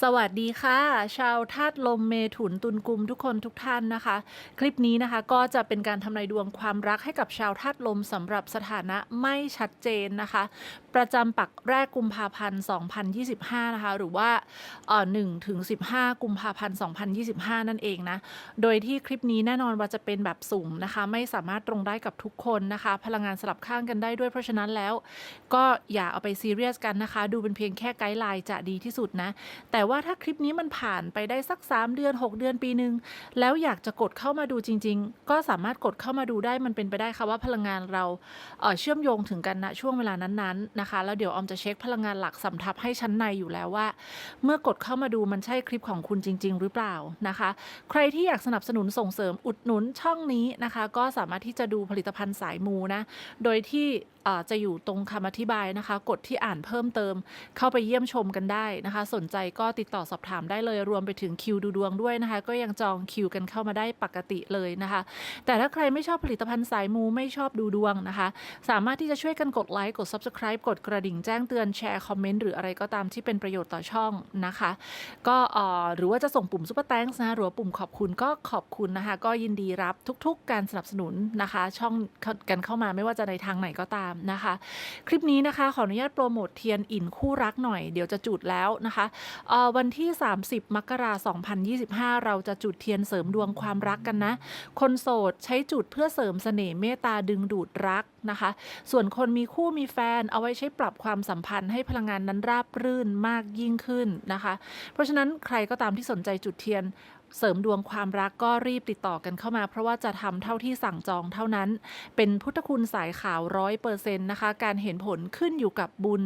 สวัสดีค่ะ ชาวธาตุลมเมถุนตุลกุมทุกคนทุกท่านนะคะ คลิปนี้นะคะก็จะเป็นการทำนายดวงความรักให้กับชาวธาตุลมสำหรับสถานะไม่ชัดเจนนะคะ ประจำปักแรกกุมภาพันธ์ 2025 นะคะ หรือว่าเอ่อ1ถึง15กุมภาพันธ์ 2025 นั่นเองนะ โดยที่คลิปนี้แน่นอนว่าจะเป็นแบบสุ่มนะคะ ไม่สามารถตรงได้กับทุกคนนะคะ พลังงานสลับข้างกันได้ด้วยเพราะฉะนั้นแล้ว ก็อย่าเอาไปซีเรียสกันนะคะ ดูเป็นเพียงแค่ไกด์ไลน์จะดีที่สุดนะแต่ว่าถ้าคลิปนี้มันผ่านไปได้สัก 3 เดือน 6 เดือนปีหนึ่งแล้วอยากจะกดเข้ามาดูจริง ๆ ก็สามารถกดเข้ามาดูได้มันเป็นไปได้ค่ะว่าพลังงานเราเเชื่อมโยงถึงกันณช่วงเวลานั้นๆนะคะ แล้วเดี๋ยวออมจะเช็คพลังงานหลักสำทับให้ชั้นในอยู่แล้วว่า เมื่อกดเข้ามาดูมันใช่คลิปของคุณจริง ๆ หรือเปล่านะคะ ใครที่อยากสนับสนุนส่งเสริมอุดหนุนช่องนี้นะคะ ก็สามารถที่จะดูผลิตภัณฑ์สายมูนะโดยที่จะอยู่ตรงคำอธิบายนะคะ กดที่อ่านเพิ่มเติมเข้าไปเยี่ยมชมกันได้นะคะ สนใจก็ติดต่อสอบถามได้เลยรวมไปถึงคิวดูดวงด้วยนะคะ ก็ยังจองคิวกันเข้ามาได้ปกติเลยนะคะ แต่ถ้าใครไม่ชอบผลิตภัณฑ์สายมูไม่ชอบดูดวงนะคะ สามารถที่จะช่วยกันกดไลค์กด Subscribe กดกระดิ่งแจ้งเตือนแชร์คอมเมนต์หรืออะไรก็ตามที่เป็นประโยชน์ต่อช่องนะคะ ก็หรือว่าจะส่งปุ่ม Super Thanks นะหรือปุ่มขอบคุณก็ขอบคุณนะคะ ก็ยินดีรับทุกๆ การสนับสนุนนะคะ ช่องกันเข้ามาไม่ว่าจะในทางไหนก็ตามนะคะ คลิปนี้นะคะขออนุญาตโปรโมทเทียนอินคู่รักหน่อยเดี๋ยวจะจุดแล้วนะคะวันที่ 30 มกราคม2025 เราจะจุดเทียนเสริมดวงความรักกันนะ คนโสดใช้จุดเพื่อเสริมเสน่ห์เมตตาดึงดูดรักนะคะ ส่วนคนมีคู่มีแฟนเอาไว้ใช้ปรับความสัมพันธ์ให้พลังงานนั้นราบรื่นมากยิ่งขึ้นนะคะ เพราะฉะนั้นใครก็ตามที่สนใจจุดเทียน เสริมดวงความรักก็รีบติดต่อกันเข้ามา เพราะว่าจะทำเท่าที่สั่งจองเท่านั้น เป็นพุทธคุณสายขาวร้อยเปอร์เซ็นต์นะคะ การเห็นผลขึ้นอยู่กับบุญ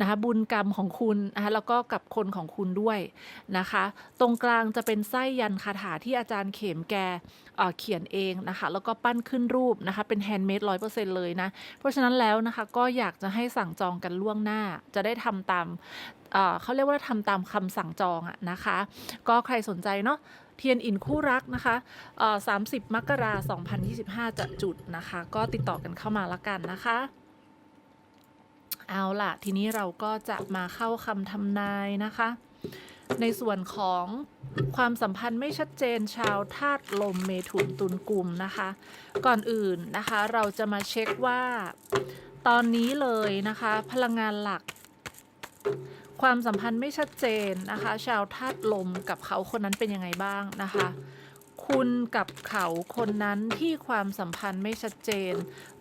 นะคะ บุญกรรมของคุณนะคะแล้วก็กับคนของคุณด้วยนะคะ ตรงกลางจะเป็นไส้ยันคาถาที่อาจารย์เข็มแกเอ่อเขียนเองนะคะ แล้วก็ปั้นขึ้นรูปนะคะ เป็นแฮนด์เมดร้อยเปอร์เซ็นต์เลยนะ เพราะฉะนั้นแล้วนะคะก็อยากจะให้สั่งจองกันล่วงหน้า จะได้ทำตาม เขาเรียกว่าทำตามคำสั่งจองอะนะคะ ก็ใครสนใจเนาะเทียนอินคู่รักนะคะเอ่อ30มกราคม2025จะจุดนะคะ ก็ติดต่อกันเข้ามาละกันนะคะ เอาล่ะ ทีนี้เราก็จะมาเข้าคำทำนายนะคะ ในส่วนของความสัมพันธ์ไม่ชัดเจนชาวธาตุลมเมถุนตุลกุมนะคะ ก่อนอื่นนะคะ เราจะมาเช็คว่าตอนนี้เลยนะคะ พลังงานหลัก ความสัมพันธ์ไม่ชัดเจนนะคะ ชาวธาตุลมกับเขาคนนั้นเป็นยังไงบ้างนะคะ คุณกับเขาคนนั้นที่ความสัมพันธ์ไม่ชัดเจน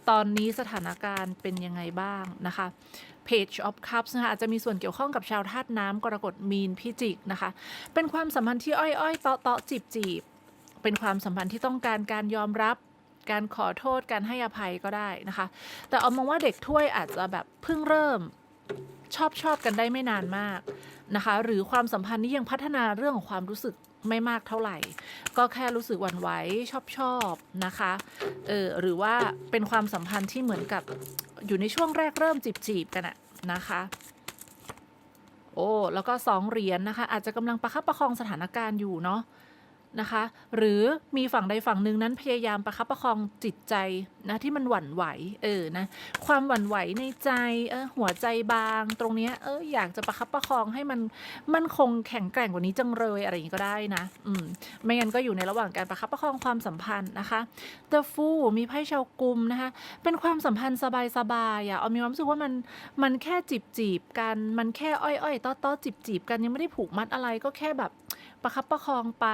ตอนนี้สถานการณ์เป็นยังไงบ้างนะคะ Page of Cups นะคะอาจจะมีส่วนเกี่ยวข้องกับชาวธาตุน้ำกรกฎมีนพิจิกนะคะ เป็นความสัมพันธ์ที่อ้อยๆเตาะเตาะจีบจีบๆเป็นความสัมพันธ์ที่ต้องการการยอมรับการขอโทษการให้อภัยก็ได้นะคะ แต่เอามองว่าเด็กถ้วยอาจจะแบบเพิ่งเริ่ม ชอบชอบกันได้ไม่นานมากนะคะ หรือความสัมพันธ์นี้ยังพัฒนาเรื่องของความรู้สึกไม่มากเท่าไหร่ ก็แค่รู้สึกหวั่นไหวชอบชอบนะคะเออหรือว่าเป็นความสัมพันธ์ที่เหมือนกับอยู่ในช่วงแรกเริ่มจีบจีบกันอะนะคะโอ้แล้วก็สองเหรียญนะคะ อาจจะกำลังประคับประคองสถานการณ์อยู่เนาะ นะคะ หรือมีฝั่งใดฝั่งหนึ่งนั้นพยายามประคับประคองจิตใจนะที่มันหวั่นไหวเออนะความหวั่นไหวในใจเออหัวใจบาง ตรงเนี้ยเอออยากจะประคับประคองให้มันมันคงแข็งแกร่งกว่านี้จังเลยอะไรอย่างนี้ก็ได้นะอืมไม่งั้นก็อยู่ในระหว่างการประคับประคองความสัมพันธ์นะคะ The Fool มีไพ่ชาวกุมนะคะเป็นความสัมพันธ์สบายๆอะเอามีความรู้สึกว่ามันมันแค่จีบจีบๆกัน มันแค่อ้อยๆต้อต้อจีบจีบๆกันยังไม่ได้ผูกมัดอะไรก็แค่แบบ ประคับประคองไป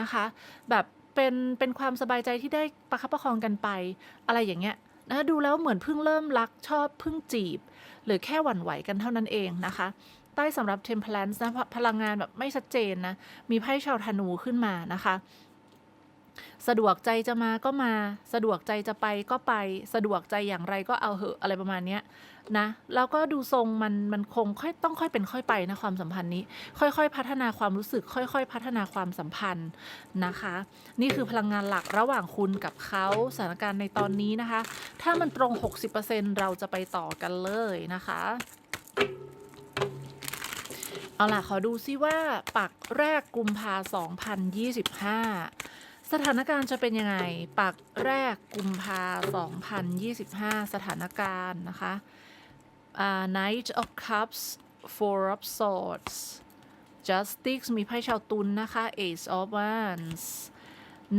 นะคะ แบบเป็นเป็นความสบายใจที่ได้ประคับประคองกันไป อะไรอย่างเงี้ยนะดูแล้วเหมือนเพิ่งเริ่มรักชอบเพิ่งจีบ หรือแค่หวั่นไหวกันเท่านั้นเองนะคะ ใต้สำหรับ Temperance นะพลังงานแบบไม่ชัดเจนนะ มีไพ่ชาวธนูขึ้นมานะคะ สะดวกใจจะมาก็มา สะดวกใจจะไปก็ไป สะดวกใจอย่างไรก็เอาเหอะอะไรประมาณเนี้ยนะแล้วก็ดูทรงมันมันคงค่อยต้องค่อยเป็นค่อยไปนะความสัมพันธ์นี้ ค่อยๆ พัฒนาความรู้สึก ค่อย ๆ พัฒนาความสัมพันธ์นะคะ นี่คือพลังงานหลักระหว่างคุณกับเขาสถานการณ์ในตอนนี้นะคะ ถ้ามันตรง 60%เราจะไปต่อกันเลยนะคะเอาล่ะ ขอดูซิว่าปักแรกกุมภา 2025 สถานการณ์จะเป็นยังไง ปักแรกกุมภา2025 สถานการณ์นะคะอ่า Knight of Cups Four of Swords justice มีไพ่ชาวตุลนะคะ ace of wands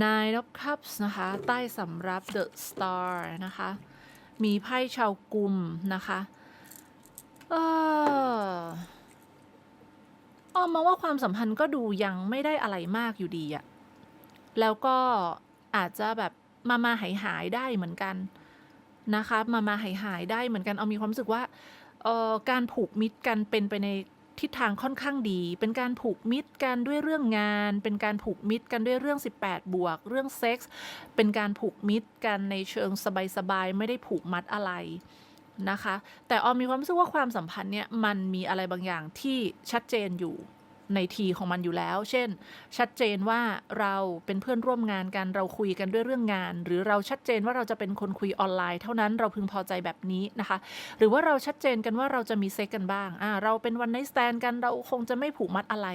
nine of cups นะคะ ใต้สำรับ the star นะคะ มีไพ่ชาวกุมนะคะเออออมมองว่าความสัมพันธ์ก็ดูยังไม่ได้อะไรมากอยู่ดีอะ แล้วก็อาจจะแบบมามาหายหายได้เหมือนกันนะคะ มามาหายหายได้เหมือนกันเอามีความรู้สึกว่าออการผูกมิตรกันเป็นไปในทิศทางค่อนข้างดี เป็นการผูกมิตรกันด้วยเรื่องงาน เป็นการผูกมิตรกันด้วยเรื่อง 18 บวก เรื่องเซ็กส์ เป็นการผูกมิตรกันในเชิงสบายๆ ไม่ได้ผูกมัดอะไรนะคะ แต่ออมมีความรู้สึกว่าความสัมพันธ์เนี่ยมันมีอะไรบางอย่างที่ชัดเจนอยู่ ในทีของมันอยู่แล้ว เช่น ชัดเจนว่าเราเป็นเพื่อนร่วมงานกันเราคุยกันด้วยเรื่องงาน หรือเราชัดเจนว่าเราจะเป็นคนคุยออนไลน์ เท่านั้นเราพึงพอใจแบบนี้นะคะ หรือว่าเราชัดเจนกันว่าเราจะมีเซ็กกันบ้างอ่าเราเป็นวันไนสแตนกันเราคงจะไม่ผูกมัดอะไร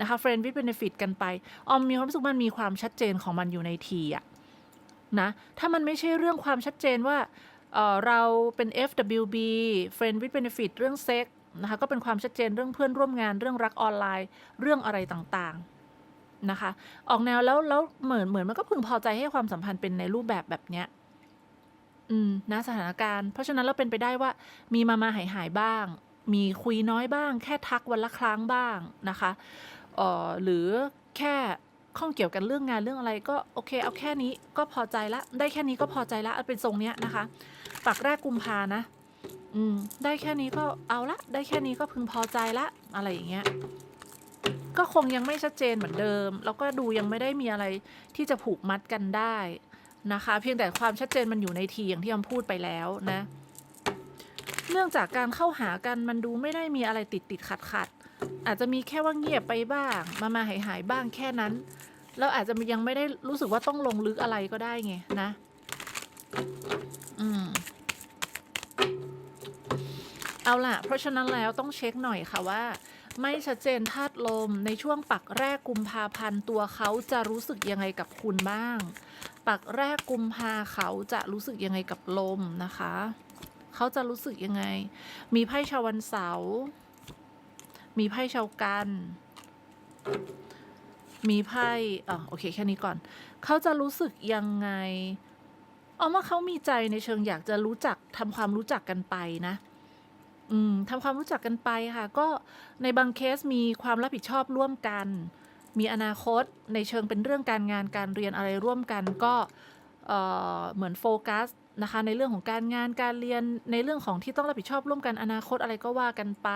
นะคะเฟรนด์วิ h เบนฟิตกันไปออมมีความรู้สึกมันมีความชัดเจนของมันอยู่ในทีอะนะถ้ามันไม่ใช่เรื่องความชัดเจนว่าเเราเป็น FWB Friend with Benefit เรื่องเซ็ก นะคะก็เป็นความชัดเจนเรื่องเพื่อนร่วมงานเรื่องรักออนไลน์ เรื่องอะไรต่างๆนะคะ ออกแนวแล้วแล้วเหมือนเหมือนมันก็พึงพอใจให้ความสัมพันธ์เป็นในรูปแบบแบบเนี้ยอืมนะสถานการณ์ เพราะฉะนั้นเราเป็นไปได้ว่ามีมามาหายหายบ้าง มีคุยน้อยบ้าง แค่ทักวันละครั้งบ้างนะคะเอ่อหรือแค่ข้องเกี่ยวกันเรื่องงานเรื่องอะไรก็โอเค เอาแค่นี้ก็พอใจละ ได้แค่นี้ก็พอใจละเอาเป็นทรงเนี้ยนะคะ ปักแรกกุมภานะ อืม ได้แค่นี้ก็เอาละ ได้แค่นี้ก็พึงพอใจละอะไรอย่างเงี้ย ก็คงยังไม่ชัดเจนเหมือนเดิม แล้วก็ดูยังไม่ได้มีอะไรที่จะผูกมัดกันได้นะคะ เพียงแต่ความชัดเจนมันอยู่ในทีอย่างที่ออมพูดไปแล้วนะ เนื่องจากการเข้าหากันมันดูไม่ได้มีอะไรติดติดขัดขัดอาจจะมีแค่ว่าเงียบไปบ้าง มามาหายหายบ้างแค่นั้นแล้วอาจจะยังไม่ได้รู้สึกว่าต้องลงลึกอะไรก็ได้ไงนะ อืม เอาล่ะ เพราะฉะนั้นแล้วต้องเช็คหน่อยค่ะว่า ไม่ชัดเจนธาตุลมในช่วงปักแรกกุมภาพันธ์ตัวเขาจะรู้สึกยังไงกับคุณบ้าง ปักแรกกุมภาเขาจะรู้สึกยังไงกับลมนะคะ เขาจะรู้สึกยังไง มีไพ่ชาววันเสาร์มีไพ่ชาวกัน มีไพ่อะโอเคแค่นี้ก่อน เขาจะรู้สึกยังไงเอาว่าเขามีใจในเชิงอยากจะรู้จักทำความรู้จักกันไปนะ อืมทำความรู้จักกันไปค่ะ ก็ในบางเคสมีความรับผิดชอบร่วมกัน มีอนาคตในเชิงเป็นเรื่องการงานการเรียนอะไรร่วมกันก็เออเหมือนโฟกัสนะคะในเรื่องของการงานการเรียนในเรื่องของที่ต้องรับผิดชอบร่วมกันอนาคตอะไรก็ว่ากันไป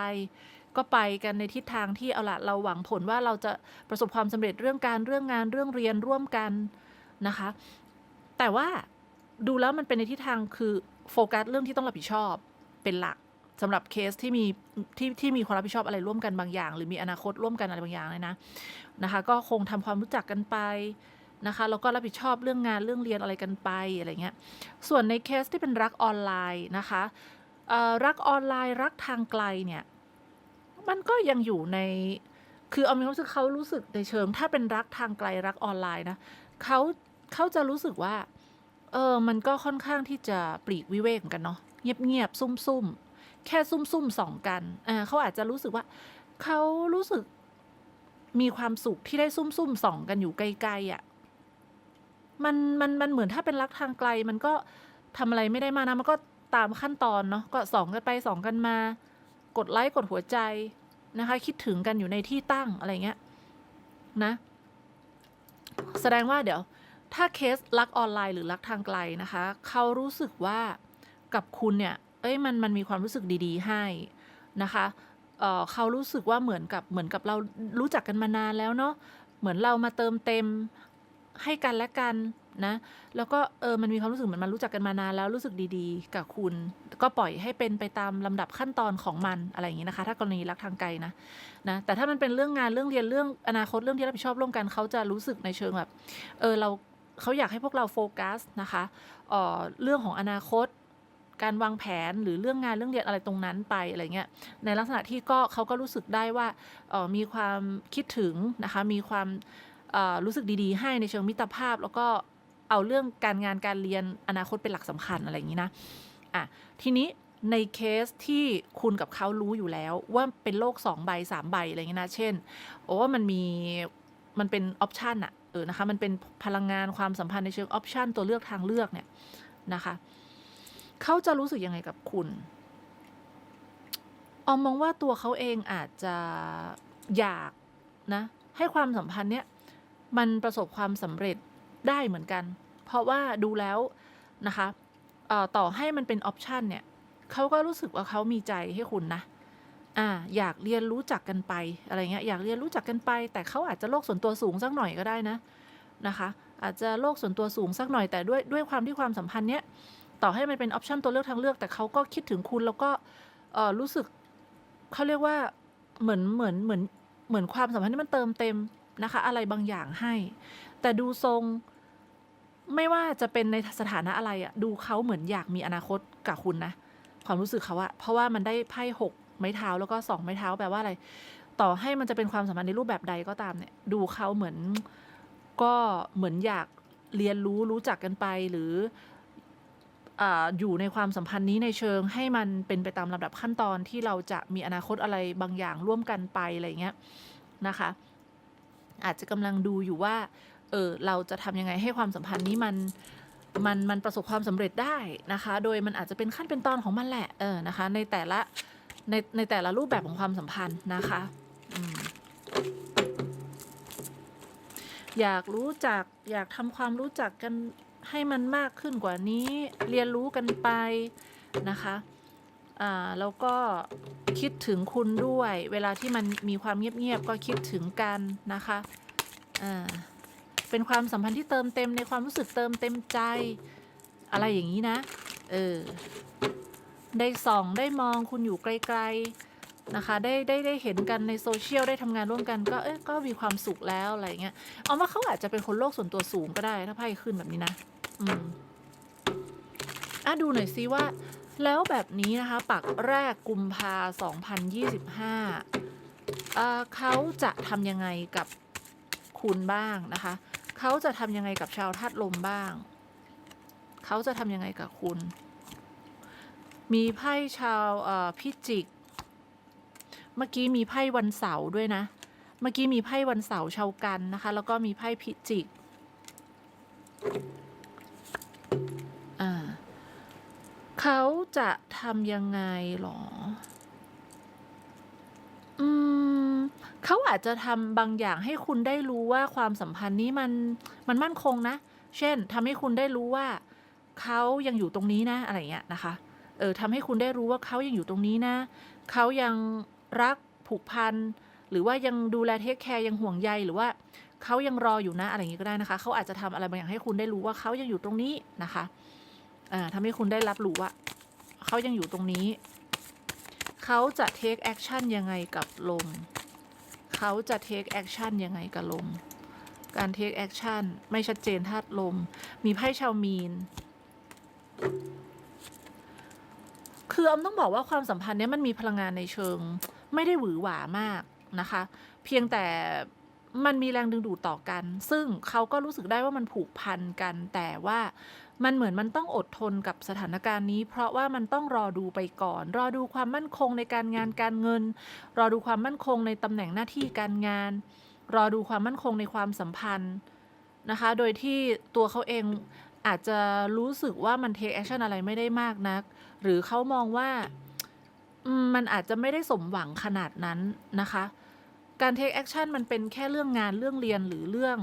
ก็ไปกันในทิศทางที่เอาละเราหวังผลว่าเราจะประสบความสำเร็จเรื่องการเรื่องงานเรื่องเรียนร่วมกันนะคะ แต่ว่าดูแล้วมันเป็นในทิศทางคือโฟกัสเรื่องที่ต้องรับผิดชอบเป็นหลัก สำหรับเคสที่มีที่ที่มีความรับผิดชอบอะไรร่วมกันบางอย่าง หรือมีอนาคตร่วมกันอะไรบางอย่างเลยนะนะคะ ก็คงทำความรู้จักกันไปนะคะแล้วก็รับผิดชอบเรื่องงานเรื่องเรียนอะไรกันไปอะไรเงี้ยส่วนในเคสที่เป็นรักออนไลน์นะคะรักออนไลน์รักทางไกลเนี่ยมันก็ยังอยู่ในคือเอามีความรู้สึกเขารู้สึกในเชิง ถ้าเป็นรักทางไกลรักออนไลน์นะเขาเขาจะรู้สึกว่าเออมันก็ค่อนข้างที่จะปลีกวิเวกกันเนาะเงียบๆซุ่มๆ แค่ซุ่มๆส่องกันอ่าเขาอาจจะรู้สึกว่าเขารู้สึกมีความสุขที่ได้ซุ่มๆส่องกันอยู่ไกลๆอะ่ะมันมันมันเหมือนถ้าเป็นรักทางไกล มันก็ทำอะไรไม่ได้มานะมันก็ตามขั้นตอนเนาะก็ส่องกันไปส่องกันมา กดไลค์กดหัวใจนะคะ คิดถึงกันอยู่ในที่ตั้งอะไรเงี้ยนะ แสดงว่าเดี๋ยว ถ้าเคสรักออนไลน์หรือรักทางไกลนะคะ เขารู้สึกว่ากับคุณเนี่ย อ้ยมันมันมีความรู้สึกดี ๆ ให้นะคะเเขารู้สึกว่าเหมือนกับเหมือนกับเรารู้จักกันมานานแล้วเนาะเหมือนเรามาเติมเต็มให้กันและกันนะ แล้วก็เออมันมีความรู้สึกเหมือนมันรู้จักกันมานานแล้วรู้สึกดีๆ กับคุณ ก็ปล่อยให้เป็นไปตามลำดับขั้นตอนของมันอะไรอย่างนี้นะคะ ถ้ากรณีรักทางไกลนะนะแต่ถ้ามันเป็นเรื่องงานเรื่องเรียนเรื่องอนาคตเรื่องที่รับผิดชอบร่วมกันเขาจะรู้สึกในเชิงแบบเออเราเขาอยากให้พวกเราโฟกัสนะคะเออเรื่องของอนาคต การวางแผนหรือเรื่องงานเรื่องเรียนอะไรตรงนั้นไปอะไรเงี้ยในลักษณะที่ก็เขาก็รู้สึกได้ว่าออมีความคิดถึงนะคะมีความออรู้สึกดีๆ ให้ในเชิงมิตรภาพ แล้วก็เอาเรื่องการงานการเรียนอนาคตเป็นหลักสำคัญอะไรอย่างนี้นะอะทีนี้ในเคสที่คุณกับเขารู้อยู่แล้วว่าเป็นโลกสองใบสามใบอะไรเงี้ยนะเช่นโอ้มันมีมันเป็นออปชันอะเออนะคะมันเป็นพลังงานความสัมพันธ์ในเชิงออปชันตัวเลือกทางเลือกเนี่ยนะคะ เขาจะรู้สึกยังไงกับคุณ ออมมองว่าตัวเขาเองอาจจะอยากนะ ให้ความสัมพันธ์เนี้ยมันประสบความสำเร็จได้เหมือนกัน เพราะว่าดูแล้วนะคะต่อให้มันเป็นออปชันเนี่ยเขาก็รู้สึกว่าเขามีใจให้คุณนะอ่าอยากเรียนรู้จักกันไปอะไรเงี้ยอยากเรียนรู้จักกันไป แต่เขาอาจจะโลกส่วนตัวสูงสักหน่อยก็ได้นะนะคะ อาจจะโลกส่วนตัวสูงสักหน่อยแต่ด้วยด้วยความที่ความสัมพันธ์เนี้ย ต่อให้มันเป็นออปชันตัวเลือกทางเลือก แต่เขาก็คิดถึงคุณแล้วก็รู้สึกเขาเรียกว่าเหมือนเหมือนเหมือนเหมือนความสัมพันธ์ที่มันเติมเต็มนะคะ อะไรบางอย่างให้ แต่ดูทรงไม่ว่าจะเป็นในสถานะอะไรอะดูเขาเหมือนอยากมีอนาคตกับคุณนะความรู้สึกเขาอะเพราะว่ามันได้ไพ่หกไม้เท้าแล้วก็สองไม้เท้าแปลว่าอะไร ต่อให้มันจะเป็นความสัมพันธ์ในรูปแบบใดก็ตามเนี่ย ดูเขาเหมือนก็เหมือนอยากเรียนรู้รู้จักกันไปหรือ ออยู่ในความสัมพันธ์นี้ในเชิงให้มันเป็นไปตามลำดับขั้นตอนที่เราจะมีอนาคตอะไรบางอย่างร่วมกันไปอะไรเงี้ยนะคะ อาจจะกำลังดูอยู่ว่าเออเราจะทำยังไงให้ความสัมพันธ์นี้มันมันมันประสบความสำเร็จได้นะคะ โดยมันอาจจะเป็นขั้นเป็นตอนของมันแหละเออนะคะ ในแต่ละในในแต่ละรูปแบบของความสัมพันธ์นะคะออยากรู้จักอยากทำความรู้จักกัน ให้มันมากขึ้นกว่านี้เรียนรู้กันไปนะคะอ่าแล้วก็คิดถึงคุณด้วย เวลาที่มันมีความเงียบๆก็คิดถึงกันนะคะอ่าเป็นความสัมพันธ์ที่เติมเต็มในความรู้สึกเติมเต็มใจ อะไรอย่างนี้นะเออได้ส่องได้มองคุณอยู่ไกลๆนะคะ ได้ได้ได้เห็นกันในโซเชียลได้ทำงานร่วมกันก็เอ๊ะก็มีความสุขแล้วอะไรเงี้ยเอาว่าเขาอาจจะเป็นคนโลกส่วนตัวสูงก็ได้ถ้าไพ่ขึ้นแบบนี้นะ อืมอะดูหน่อยซิว่า แล้วแบบนี้นะคะ ปักแรกกุมภา2025เอ่อเขาจะทำยังไงกับคุณบ้างนะคะ เขาจะทำยังไงกับชาวธาตุลมบ้าง เขาจะทำยังไงกับคุณ มีไพ่ชาวพิจิก เมื่อกี้มีไพ่วันเสาร์ด้วยนะ เมื่อกี้มีไพ่วันเสาร์ชาวกันนะคะ แล้วก็มีไพ่พิจิก เขาจะทำยังไงหรอ อืม เขาอาจจะทำบางอย่างให้คุณได้รู้ว่าความสัมพันธ์นี้มันมันมั่นคงนะ เช่นทำให้คุณได้รู้ว่า เขายังอยู่ตรงนี้นะอะไรเงี้ยนะคะ เออทำให้คุณได้รู้ว่าเขายังอยู่ตรงนี้นะ เขายังรักผูกพันหรือว่ายังดูแลเทคแคร์ยังห่วงใยหรือว่าเขายังรออยู่นะอะไรอย่างงี้ก็ได้นะคะ เขาอาจจะทำอะไรบางอย่างให้คุณได้รู้ว่าเขายังอยู่ตรงนี้นะคะ อ่าทำให้คุณได้รับรู้ว่าเขายังอยู่ตรงนี้ เขาจะ take action ยังไงกับลม เขาจะ take action ยังไงกับลม การ take action ไม่ชัดเจนธาตุลม มีไพ่ชาวมีน คือออมต้องบอกว่าความสัมพันธ์เนี้ยมันมีพลังงานในเชิง ไม่ได้หวือหวามากนะคะ เพียงแต่มันมีแรงดึงดูดต่อกัน ซึ่งเขาก็รู้สึกได้ว่ามันผูกพันกัน แต่ว่า มันเหมือนมันต้องอดทนกับสถานการณ์นี้ เพราะว่ามันต้องรอดูไปก่อน รอดูความมั่นคงในการงานการเงิน รอดูความมั่นคงในตำแหน่งหน้าที่การงาน รอดูความมั่นคงในความสัมพันธ์นะคะ โดยที่ตัวเขาเองอาจจะรู้สึกว่ามันเทคแอคชั่นอะไรไม่ได้มากนัก หรือเขามองว่ามันอาจจะไม่ได้สมหวังขนาดนั้นนะคะ การเทคแอคชั่นมันเป็นแค่เรื่องงานเรื่องเรียนหรือเรื่อง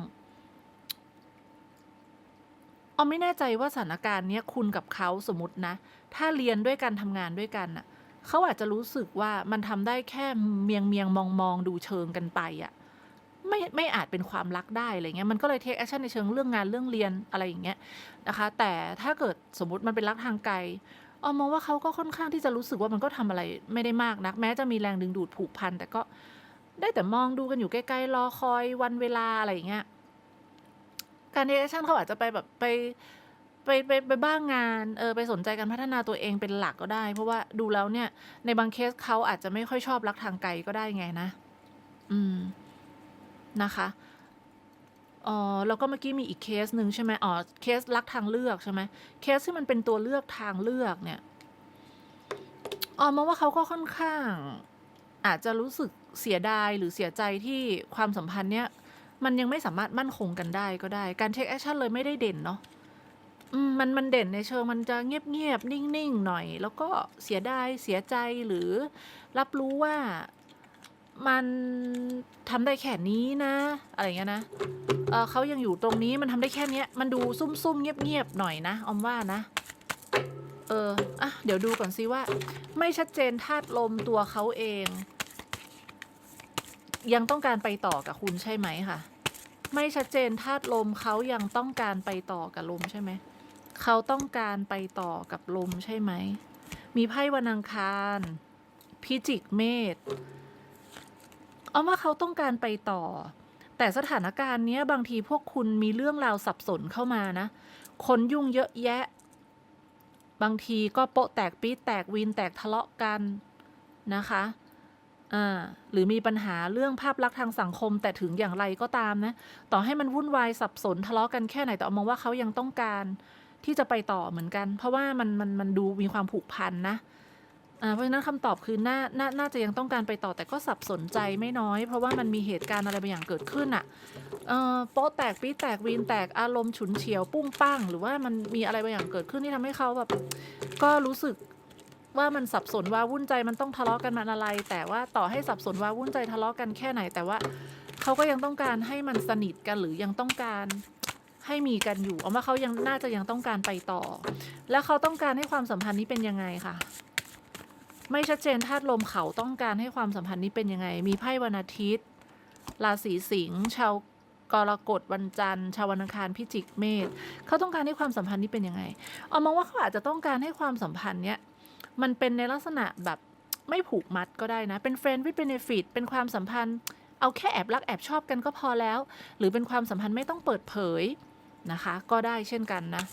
ออมไม่แน่ใจว่าสถานการณ์เนี้ยคุณกับเขาสมมตินะ ถ้าเรียนด้วยกันทำงานด้วยกันน่ะเขาอาจจะรู้สึกว่ามันทำได้แค่เมียงเมียงมองมองดูเชิงกันไปอะไม่ไม่อาจเป็นความรักได้อะไรเงี้ยมันก็เลยเทคแอคชั่นในเชิงเรื่องงานเรื่องเรียนอะไรอย่างเงี้ยนะคะ แต่ถ้าเกิดสมมติมันเป็นรักทางไกลออมมองว่าเขาก็ค่อนข้างที่จะรู้สึกว่ามันก็ทำอะไรไม่ได้มากนัก แม้จะมีแรงดึงดูดผูกพันแต่ก็ได้แต่มองดูกันอยู่ใกล้ๆรอคอยวันเวลาอะไรอย่างเงี้ย การเทคแอคชั่นเขาอาจจะไปแบบไปไปไปไปบ้างงานเออไปสนใจการพัฒนาตัวเองเป็นหลักก็ได้ เพราะว่าดูแล้วเนี่ย ในบางเคสเขาอาจจะไม่ค่อยชอบรักทางไกลก็ได้ไงนะ อืมนะคะอ๋อแล้วก็เมื่อกี้มีอีกเคสหนึ่งใช่ไหมอ๋อเคสรักทางเลือกใช่ไหมเคสที่มันเป็นตัวเลือกทางเลือกเนี่ยอ๋อมมองว่าเขาก็ค่อนข้าง อาจจะรู้สึกเสียดายหรือเสียใจที่ความสัมพันธ์เนี้ย มันยังไม่สามารถมั่นคงกันได้ก็ได้ การเทคแอคชั่นเลยไม่ได้เด่นเนาะมันมันเด่นในเชิงมันจะเงียบเงียบๆนิ่งๆหน่อย แล้วก็เสียดายเสียใจหรือรับรู้ว่ามันทำได้แค่นี้นะ อะไรเงี้ยนะเออเขายังอยู่ตรงนี้มันทำได้แค่เนี้ย มันดูซุ่มๆเงียบๆหน่อยนะออมว่านะ เอออะเดี๋ยวดูก่อนซิว่า ไม่ชัดเจนธาตุลมตัวเขาเอง ยังต้องการไปต่อกับคุณใช่ไหมค่ะ ไม่ชัดเจนธาตุลมเขายังต้องการไปต่อกับลมใช่ไหม เขาต้องการไปต่อกับลมใช่ไหม มีไพ่วันอังคาร พิจิกเมษเอาว่าเขาต้องการไปต่อ แต่สถานการณ์เนี้ยบางทีพวกคุณมีเรื่องราวสับสนเข้ามานะ คนยุ่งเยอะแยะ บางทีก็โปะแตกปี๊แตกวีนแตกทะเลาะกันนะคะ อ่าหรือมีปัญหาเรื่องภาพลักษณ์ทางสังคม แต่ถึงอย่างไรก็ตามนะ ต่อให้มันวุ่นวายสับสนทะเลาะกันแค่ไหนแต่เอามองว่าเขายังต้องการที่จะไปต่อเหมือนกัน เพราะว่ามันมันมันดูมีความผูกพันนะเพราะฉะนั้นคำตอบคือน่าน่าน่าจะยังต้องการไปต่อแต่ก็สับสนใจไม่น้อย เพราะว่ามันมีเหตุการณ์อะไรบางอย่างเกิดขึ้นอะเอ่อโป๊ะแตกปี๊แตกวีนแตกอารมณ์ฉุนเฉียว ปุ้งปั้งหรือว่ามันมีอะไรบางอย่างเกิดขึ้นที่ทำให้เขาแบบก็รู้สึก ว่ามันสับสนว่าวุ่นใจมันต้องทะเลาะกันมันอะไร แต่ว่าต่อให้สับสนว่าวุ่นใจทะเลาะกันแค่ไหน แต่ว่าเขาก็ยังต้องการให้มันสนิทกันหรือยังต้องการให้มีกันอยู่เอาว่าเขายังน่าจะยังต้องการไปต่อ แล้วเขาต้องการให้ความสัมพันธ์นี้เป็นยังไงค่ะไม่ชัดเจนธาตุลมเขาต้องการให้ความสัมพันธ์นี้เป็นยังไง มีไพ่วันอาทิตย์ ราศีสิงห์ชาวกรกฎวันจันทร์ชาววันอังคารพิจิกเมษเขาต้องการให้ความสัมพันธ์นี้เป็นยังไง เอามองว่าเขาอาจจะต้องการให้ความสัมพันธ์เนี้ย มันเป็นในลักษณะแบบไม่ผูกมัดก็ได้นะ เป็น friend with benefit เป็นความสัมพันธ์ เอาแค่แอบรักแอบชอบกันก็พอแล้ว หรือเป็นความสัมพันธ์ไม่ต้องเปิดเผยนะคะ ก็ได้เช่นกันนะ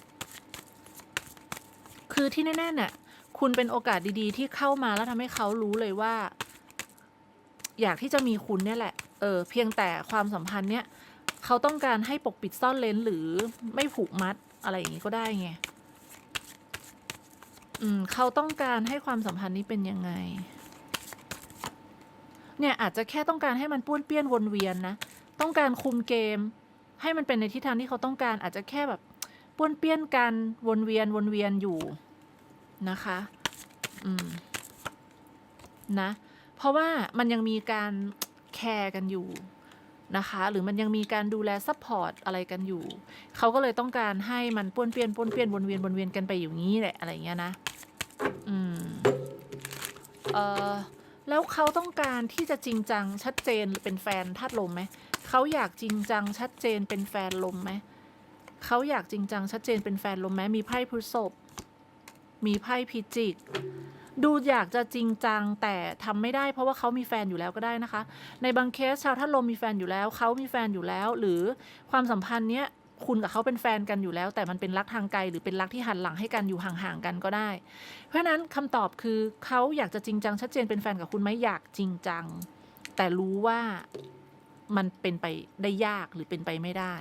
คือที่แน่ๆเนี่ยคุณเป็นโอกาสดีๆ ที่เข้ามาแล้วทำให้เขารู้เลยว่า อยากที่จะมีคุณเนี่ยแหละ เออเพียงแต่ความสัมพันธ์เนี่ยเขาต้องการให้ปกปิดซ่อนเลนหรือไม่ผูกมัดอะไรอย่างนี้ก็ได้ไง อืมเขาต้องการให้ความสัมพันธ์นี้เป็นยังไง เนี่ยอาจจะแค่ต้องการให้มันป้วนเปี้ยนวนเวียนนะ ต้องการคุมเกม ให้มันเป็นในทิศทางที่เขาต้องการ อาจจะแค่แบบป้วนเปี้ยนกันวนเวียนวนเวียนอยู่นะคะ อืม นะ เพราะว่ามันยังมีการแคร์กันอยู่นะคะ หรือมันยังมีการดูแลซัพพอร์ตอะไรกันอยู่ เขาก็เลยต้องการให้มันป้วนเปี้ยนป้วนเปี้ยนวนเวียนวนเวียนกันไปอยู่งี้แหละอะไรอย่างเงี้ยนะ อืมเออแล้วเขาต้องการที่จะจริงจังชัดเจนเป็นแฟนธาตุลมไหมเขาอยากจริงจังชัดเจนเป็นแฟนลมไหมเขาอยากจริงจังชัดเจนเป็นแฟนลมไหมมีไพ่พฤษภมีไพ่พิจิก ดูอยากจะจริงจังแต่ทำไม่ได้เพราะว่าเขามีแฟนอยู่แล้วก็ได้นะคะ ในบางเคสชาวท่านลมมีแฟนอยู่แล้วเขามีแฟนอยู่แล้ว หรือความสัมพันธ์เนี้ย คุณกับเขาเป็นแฟนกันอยู่แล้ว แต่มันเป็นรักทางไกลหรือเป็นรักที่หันหลังให้กันอยู่ห่างๆกันก็ได้ เพราะฉะนั้นคำตอบคือเขาอยากจะจริงจังชัดเจนเป็นแฟนกับคุณไหมอยากจริงจัง แต่รู้ว่ามันเป็นไปได้ยากหรือเป็นไปไม่ได้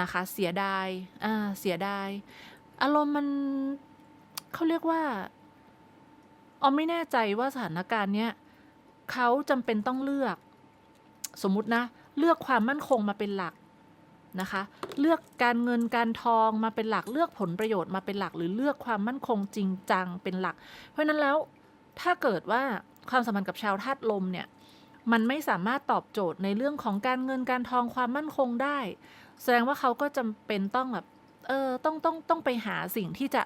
นะคะ เสียดายอ่าเสียดายอารมณ์มันเขาเรียกว่าออมไม่แน่ใจว่าสถานการณ์เนี้ยเขาจำเป็นต้องเลือก สมมุตินะ เลือกความมั่นคงมาเป็นหลัก นะคะ เลือกการเงินการทองมาเป็นหลักเลือกผลประโยชน์มาเป็นหลัก หรือเลือกความมั่นคงจริงจังเป็นหลัก เพราะฉะนั้นแล้วถ้าเกิดว่าความสัมพันธ์กับชาวธาตุลมเนี่ยมันไม่สามารถตอบโจทย์ในเรื่องของการเงินการทองความมั่นคงได้ แสดงว่าเขาก็จำเป็นต้องแบบเออต้องต้องต้องไปหาสิ่งที่จะ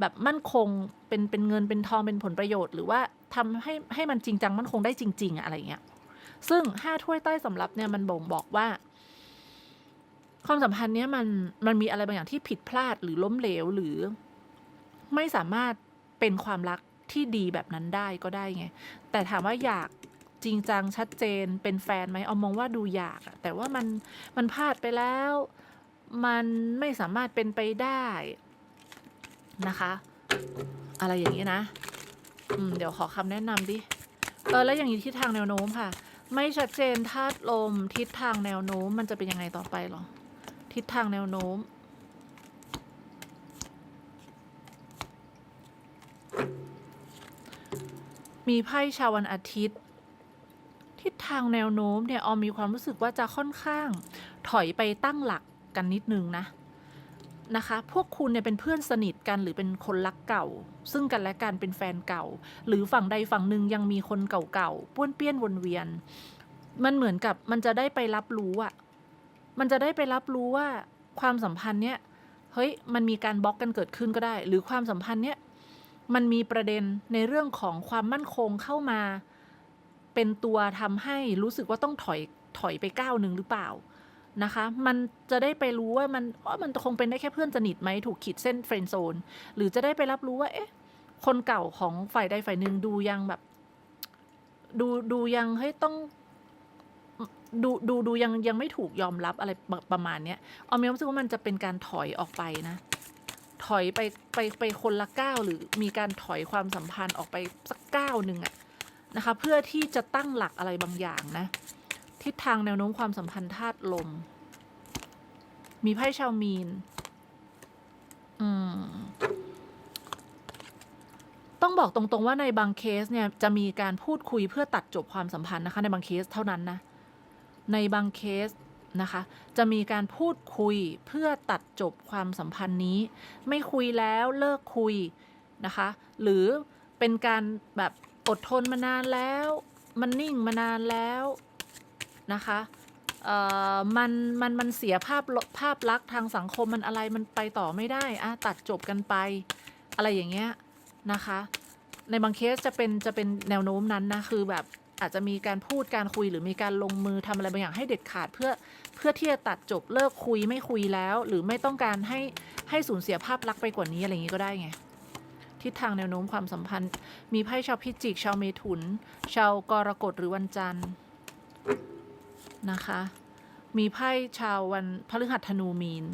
แบบมั่นคงเป็นเป็นเงินเป็นทองเป็นผลประโยชน์ หรือว่าทำให้ให้มันจริงจังมั่นคงได้จริงๆอะอะไรเงี้ยซึ่งห้าถ้วยใต้สำรับเนี่ยมันบ่งบอกว่า ความสัมพันธ์เนี้ยมันมันมีอะไรบางอย่างที่ผิดพลาดหรือล้มเหลวหรือ ไม่สามารถเป็นความรักที่ดีแบบนั้นได้ก็ได้ไง แต่ถามว่าอยากจริงจังชัดเจนเป็นแฟนไหมเอามองว่าดูอยากอะแต่ว่ามันมันพลาดไปแล้ว มันไม่สามารถเป็นไปได้นะคะ อะไรอย่างนี้นะอืมเดี๋ยวขอคำแนะนำดิเออแล้วอย่างนี้ทิศทางแนวโน้มค่ะ ไม่ชัดเจนธาตุลมทิศทางแนวโน้มมันจะเป็นยังไงต่อไปหรอ ทิศทางแนวโน้ม มีไพ่ชาววันอาทิตย์ ทิศทางแนวโน้มเนี่ยออมมีความรู้สึกว่าจะค่อนข้างถอยไปตั้งหลักกันนิดนึงนะนะคะ พวกคุณเนี่ยเป็นเพื่อนสนิทกันหรือเป็นคนรักเก่า ซึ่งกันและกันเป็นแฟนเก่า หรือฝั่งใดฝั่งหนึ่งยังมีคนเก่าๆป้วนเปี้ยนวนเวียน มันเหมือนกับมันจะได้ไปรับรู้อะ มันจะได้ไปรับรู้ว่าความสัมพันธ์เนี่ยเฮ้ยมันมีการบล็อกกันเกิดขึ้นก็ได้ หรือความสัมพันธ์เนี่ยมันมีประเด็นในเรื่องของความมั่นคงเข้ามา เป็นตัวทำให้รู้สึกว่าต้องถอยถอยไปก้าวหนึ่งหรือเปล่านะคะ มันจะได้ไปรู้ว่ามันว่ามันคงเป็นได้แค่เพื่อนสนิทไหมถูกขีดเส้นเฟรนด์โซนหรือจะได้ไปรับรู้ว่าเอ๊ะคนเก่าของฝ่ายใดฝ่ายหนึ่งดูยังแบบ ดูดูยังเฮ้ยต้อง ดูดูดูยังยังไม่ถูกยอมรับอะไรประประมาณเนี้ยออมมีความรู้สึกว่ามันจะเป็นการถอยออกไปนะ ถอยไปไปไปคนละก้าวหรือมีการถอยความสัมพันธ์ออกไปสักก้าวหนึ่งอะนะคะ เพื่อที่จะตั้งหลักอะไรบางอย่างนะ ทิศทางแนวโน้มความสัมพันธ์ธาตุลม มีไพ่ชาวมีน อืมต้องบอกตรงๆว่าในบางเคสเนี่ยจะมีการพูดคุยเพื่อตัดจบความสัมพันธ์นะคะ ในบางเคสเท่านั้นนะ ในบางเคสนะคะ จะมีการพูดคุยเพื่อตัดจบความสัมพันธ์นี้ ไม่คุยแล้วเลิกคุยนะคะ หรือเป็นการแบบอดทนมานานแล้ว มันนิ่งมานานแล้วนะคะเอ่อมันมันมันเสียภาพภาพลักษณ์ทางสังคมมันอะไรมันไปต่อไม่ได้อะตัดจบกันไป อะไรอย่างเงี้ยนะคะ ในบางเคสจะเป็นจะเป็นแนวโน้มนั้นนะคือแบบ อาจจะมีการพูดการคุยหรือมีการลงมือทำอะไรบางอย่างให้เด็ดขาดเพื่อเพื่อที่จะตัดจบเลิกคุยไม่คุยแล้ว หรือไม่ต้องการให้ให้สูญเสียภาพลักษณ์ไปกว่านี้อะไรอย่างนี้ก็ได้ไงทิศทางแนวโน้มความสัมพันธ์ มีไพ่ชาวพิจิกชาวเมถุน ชาวกรกฎหรือวันจันทร์นะคะ มีไพ่ชาววันพฤหัสธนูมีน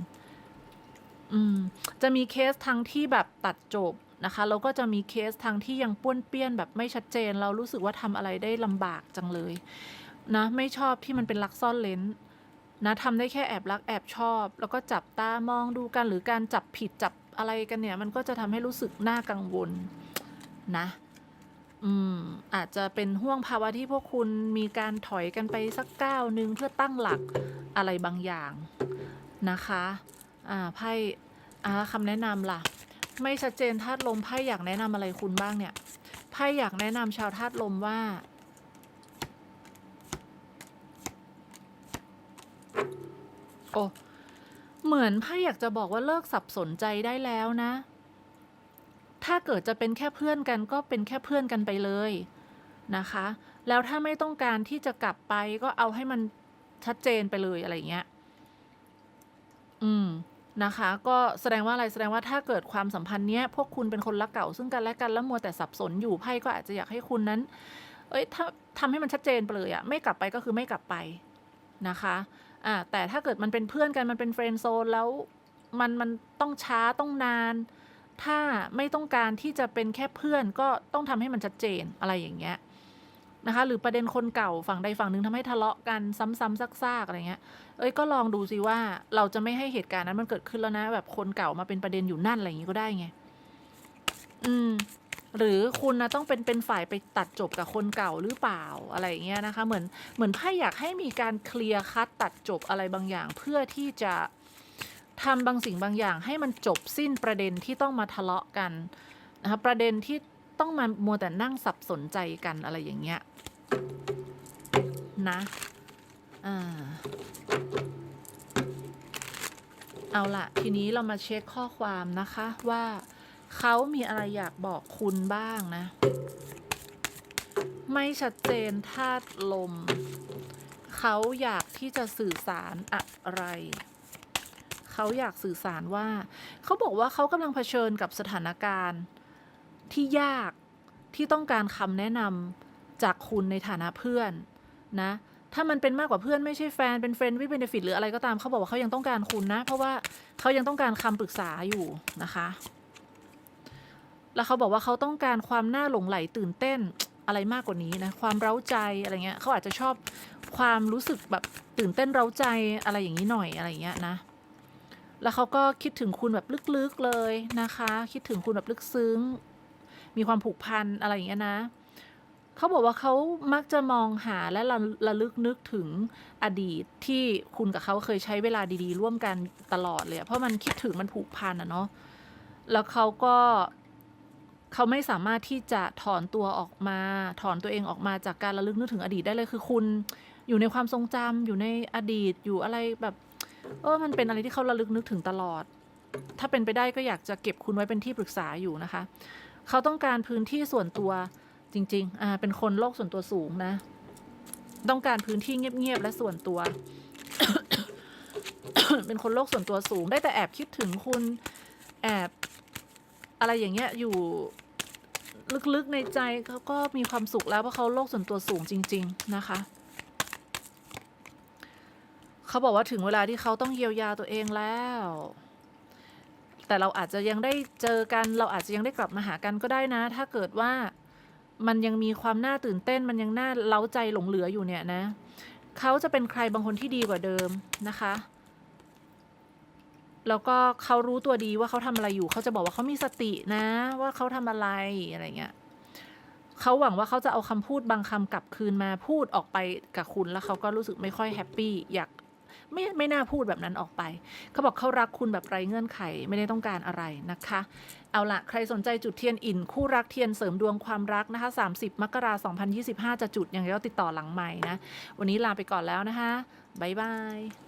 อืม จะมีเคสทางที่แบบตัดจบ นะคะแล้วก็จะมีเคสทางที่ยังป้วนเปี้ยนแบบไม่ชัดเจน เรารู้สึกว่าทำอะไรได้ลำบากจังเลยนะไม่ชอบที่มันเป็นลักซ่อนเลนนะทำได้แค่แอบรักแอบชอบ แล้วก็จับตามองดูกันหรือการจับผิดจับอะไรกันเนี่ย มันก็จะทำให้รู้สึกน่ากังวลนะอืมอาจจะเป็นห่วงภาวะที่พวกคุณมีการถอยกันไปสักก้าวหนึ่งเพื่อตั้งหลักอะไรบางอย่างนะคะ อ่าไพ่อ่าคำแนะนำล่ะ ไม่ชัดเจนธาตุลมไพ่อยากแนะนำอะไรคุณบ้างเนี่ยไพ่อยากแนะนำชาวธาตุลมว่า โอ้เหมือนไพ่อยากจะบอกว่าเลิกสับสนใจได้แล้วนะ ถ้าเกิดจะเป็นแค่เพื่อนกันก็เป็นแค่เพื่อนกันไปเลยนะคะ แล้วถ้าไม่ต้องการที่จะกลับไปก็เอาให้มันชัดเจนไปเลยอะไรเงี้ย อืม นะคะ ก็แสดงว่าอะไรแสดงว่าถ้าเกิดความสัมพันธ์เนี้ยพวกคุณเป็นคนรักเก่า ซึ่งกันและกันแล้วมัวแต่สับสนอยู่ไพ่ก็อาจจะอยากให้คุณนั้น เอ้ยถ้าทำให้มันชัดเจนไปเลยอะไม่กลับไปก็คือไม่กลับไปนะคะอ่าแต่ถ้าเกิดมันเป็นเพื่อนกันมันเป็นเฟรนด์โซนแล้วมันมันต้องช้าต้องนาน ถ้าไม่ต้องการที่จะเป็นแค่เพื่อนก็ต้องทำให้มันชัดเจนอะไรอย่างเงี้ย นะคะ หรือประเด็นคนเก่าฝั่งใดฝั่งหนึ่งทำให้ทะเลาะกันซ้ำๆซากๆอะไรเงี้ย เอ้ยก็ลองดูสิว่าเราจะไม่ให้เหตุการณ์นั้นมันเกิดขึ้นแล้วนะ แบบคนเก่ามาเป็นประเด็นอยู่นั่นอะไรอย่างงี้ก็ได้ไง อืม หรือคุณนะต้องเป็นเป็นฝ่ายไปตัดจบกับคนเก่าหรือเปล่าอะไรเงี้ยนะคะ เหมือนเหมือนไพ่อยากให้มีการเคลียร์คัดตัดจบอะไรบางอย่าง เพื่อที่จะทำบางสิ่งบางอย่างให้มันจบสิ้นประเด็นที่ต้องมาทะเลาะกันนะคะประเด็นที่ ต้องมามัวแต่นั่งสับสนใจกันอะไรอย่างเงี้ยนะอ่าเอาละทีนี้เรามาเช็คข้อความนะคะว่าเขามีอะไรอยากบอกคุณบ้างนะ ไม่ชัดเจนธาตุลม เขาอยากที่จะสื่อสารอะไรเขาอยากสื่อสารว่า เขาบอกว่าเขากำลังเผชิญกับสถานการณ์ ที่ยากที่ต้องการคำแนะนำจากคุณในฐานะเพื่อนนะ ถ้ามันเป็นมากกว่าเพื่อนไม่ใช่แฟนเป็นเฟรนด์วิเบนฟิตหรืออะไรก็ตามเขาบอกว่าเขายังต้องการคุณนะ เพราะว่าเขายังต้องการคำปรึกษาอยู่นะคะ แล้วเขาบอกว่าเขาต้องการความน่าหลงไหลตื่นเต้นอะไรมากกว่านี้นะความเร้าใจอะไรเงี้ยเขาอาจจะชอบความรู้สึกแบบตื่นเต้นเร้าใจอะไรอย่างนี้หน่อยอะไรเงี้ยนะ แล้วเขาก็คิดถึงคุณแบบลึกๆเลยนะคะ คิดถึงคุณแบบลึกซึ้ง มีความผูกพันอะไรอย่างเงี้ยนะเขาบอกว่าเขามักจะมองหาและระระลึกนึกถึงอดีตที่คุณกับเขาเคยใช้เวลาดีๆ ร่วมกันตลอดเลยอะเพราะมันคิดถึงมันผูกพันอะเนาะแล้วเขาก็เขาไม่สามารถที่จะถอนตัวออกมา ถอนตัวเองออกมาจากการระลึกนึกถึงอดีตได้เลยคือคุณอยู่ในความทรงจำอยู่ในอดีตอยู่อะไรแบบเออมันเป็นอะไรที่เขาระลึกนึกถึงตลอด ถ้าเป็นไปได้ก็อยากจะเก็บคุณไว้เป็นที่ปรึกษาอยู่นะคะ เขาต้องการพื้นที่ส่วนตัวจริง ๆ อ่า เป็นคนโลกส่วนตัวสูงนะ ต้องการพื้นที่เงียบๆและส่วนตัว เป็นคนโลกส่วนตัวสูง ได้แต่แอบคิดถึงคุณ แอบ อะไรอย่างเงี้ย อยู่ลึกๆในใจเขาก็มีความสุขแล้วเพราะเขาโลกส่วนตัวสูงจริง ๆ นะคะ เขาบอกว่าถึงเวลาที่เขาต้องเยียวยาตัวเองแล้ว แต่เราอาจจะยังได้เจอกัน เราอาจจะยังได้กลับมาหากันก็ได้นะ ถ้าเกิดว่ามันยังมีความน่าตื่นเต้น มันยังน่าเล้าใจหลงเหลืออยู่เนี่ยนะ เขาจะเป็นใครบางคนที่ดีกว่าเดิมนะคะ แล้วก็เขารู้ตัวดีว่าเขาทำอะไรอยู่ เขาจะบอกว่าเขามีสตินะ ว่าเขาทำอะไรอะไรเงี้ยเขาหวังว่าเขาจะเอาคำพูดบางคำกลับคืนมาพูดออกไปกับคุณแล้วเขาก็รู้สึกไม่ค่อยแฮปปี้อยาก ไม่ไม่น่าพูดแบบนั้นออกไป เขาบอกเขารักคุณแบบไร้เงื่อนไขไม่ได้ต้องการอะไรนะคะ เอาละใครสนใจจุดเทียนอินคู่รักเทียนเสริมดวงความรักนะคะ 30 มกราคม2025 จะจุดอย่างไงก็ติดต่อหลังใหม่นะ วันนี้ลาไปก่อนแล้วนะคะบ๊ายบาย